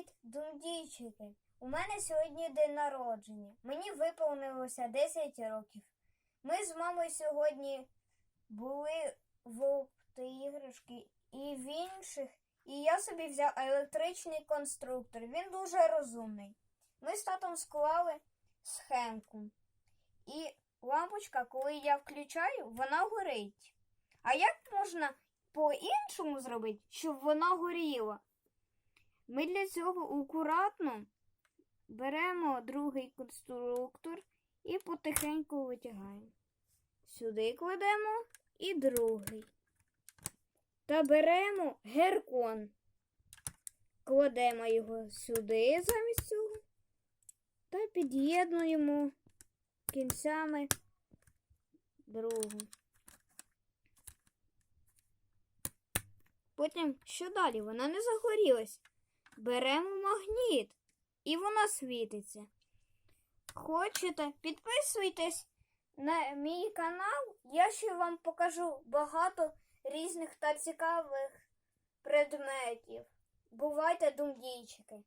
Привіт, думдійчики! У мене сьогодні день народження. Мені виповнилося 10 років. Ми з мамою сьогодні були в оптоіграшки і в інших, і я собі взяв електричний конструктор. Він дуже розумний. Ми з татом склали схемку. І лампочка, коли я включаю, вона горить. А як можна по-іншому зробити, щоб вона горіла? Ми для цього акуратно беремо другий конструктор і потихеньку витягаємо. Сюди кладемо і другий. Та беремо геркон. Кладемо його сюди замість цього та під'єднуємо кінцями другу. Потім, що далі? Вона не загорілась. Беремо магніт, і вона світиться. Хочете, підписуйтесь на мій канал. Я ще вам покажу багато різних та цікавих предметів. Бувайте думдійчики!